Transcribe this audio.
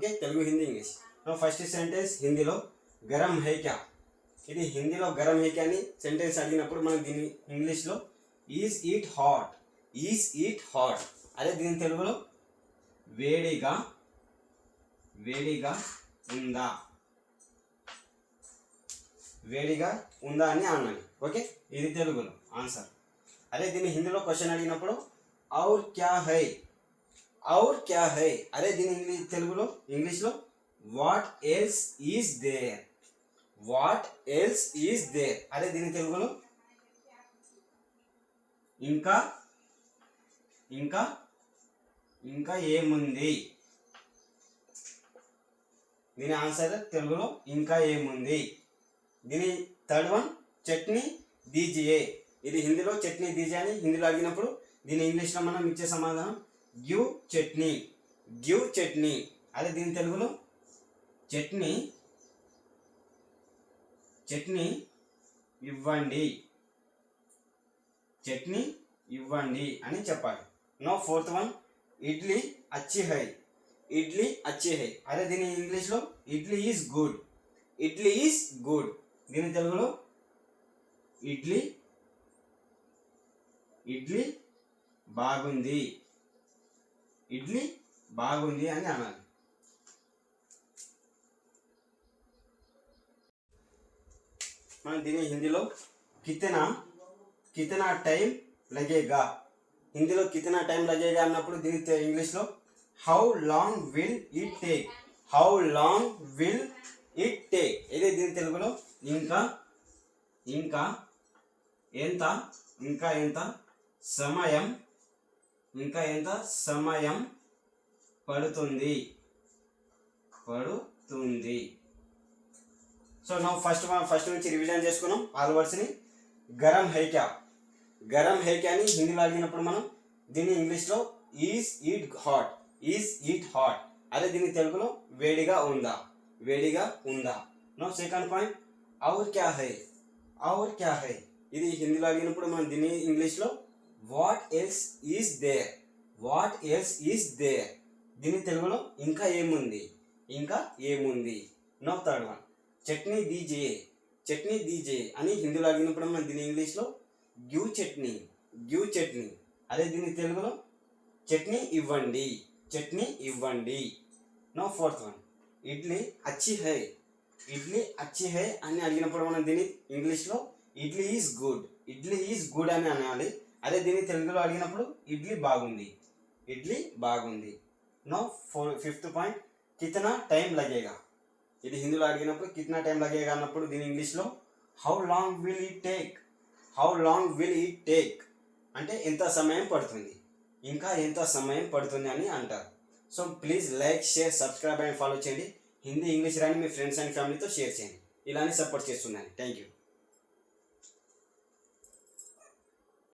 Okay Telugu Hindi English. First sentence హిందీలో గరం high క్యా ఇది హిందీలో గరం హై క్యా అని సెంటెన్స్ అడిగినప్పుడు మనం దీన్ని ఇంగ్లీష్లో is it hot? Is it hot? అదే దీని తెలుగులో వేడిగా వేడిగా ఉందా? వేడిగా ఉందా అని అన్నాను. ఓకే ఇది తెలుగులో ఆన్సర్. అదే దీన్ని హిందీలో క్వశ్చన్ అడిగినప్పుడు ఔర్ క్యా హై? ఔర్ క్యా హై అదే దీని ఇంగ్లీష్ తెలుగులో ఇంగ్లీష్లో what else is there what else is there అదే దీని తెలుగులో ఇంకా ఇంకా ఇంకా ఏముంది దీని ఆన్సర్ తెలుగులో ఇంకా ఏముంది దీని థర్డ్ వన్ చట్నీ దీజియే ఇది హిందీలో చట్నీ దీజే అని హిందీలో అడిగినప్పుడు దీని ఇంగ్లీష్లో మనం ఇచ్చే సమాధానం గివ్ చట్నీ. గివ్ చట్నీ. అదే దీని తెలుగులో? చట్నీ. చట్నీ ఇవ్వండి. చట్నీ ఇవ్వండి అని చెప్పాలి. No fourth one. ఇడ్లీ అచ్చి హై. ఇడ్లీ అచ్చి హై. అదే దీని ఇంగ్లీష్లో? Idli is good. Idli is good. దీని తెలుగులో? ఇడ్లీ. ఇడ్లీ బాగుంది. ఇడ్లీ బాగుంది అని అనాలి. మనం దీని హిందీలో కితనా కితనా టైం లగేగా. హిందీలో కితనా టైం లగేగా అన్నప్పుడు దీని ఇంగ్లీష్లో how long will it take? How long will it take? ఇదే దీని తెలుగులో? ఇంకా ఇంకా ఎంత ఇంకా ఎంత సమయం ఇంకా ఎంత? సమయం పడుతుంది. పడుతుంది. సో నా ఫస్ట్ ఫస్ట్ నుంచి రివిజన్ చేసుకున్నాం. ఆల్ వర్డ్స్ని గరం హైక్యా గరం హైక్యా అని హిందీలో అడిగినప్పుడు మనం దీన్ని ఇంగ్లీష్లో is it hot is it hot అదే దీని తెలుగులో వేడిగా ఉందా? వేడిగా ఉందా? నో సెకండ్ పాయింట్ ఔర్ క్యా హై ఔర్ క్యా హై ఇది హిందీలో అడిగినప్పుడు మనం దీన్ని ఇంగ్లీష్లో what else is there what else is there దీని తెలుగులో ఇంకా ఏముంది? ఇంకా ఏముంది? నో థర్డ్ వన్ చట్నీ దీజే చట్నీ దీజే అని హిందీలో అడిగినప్పుడు మనం దీని ఇంగ్లీష్లో గ్యూ చట్నీ గ్యూ చట్నీ అదే దీని తెలుగులో చట్నీ ఇవ్వండి. చట్నీ ఇవ్వండి. నో ఫోర్త్ వన్ ఇడ్లీ అచ్చి హై. ఇడ్లీ అచ్చి హై అని అడిగినప్పుడు మనం దీని ఇంగ్లీష్లో idli is good idli is good అని అనాలి. అదే దీన్ని తెలుగులో అడిగినప్పుడు ఇడ్లీ బాగుంది. ఇడ్లీ బాగుంది. No four fifth point. కితనా time లగేగా? ఇది హిందీలో అడిగినప్పుడు కితనా టైం లగేగా అన్నప్పుడు దీని ఇంగ్లీష్లో how long will it take? How long will it take? అంటే ఎంత సమయం పడుతుంది? ఇంకా ఎంత సమయం పడుతుంది అని అంటారు. So please like share subscribe and follow చేయండి. హిందీ ఇంగ్లీష్ రాని మీ ఫ్రెండ్స్ అండ్ ఫ్యామిలీతో షేర్ చేయండి. ఇలానే సపోర్ట్ చేస్తున్నాను. Thank you.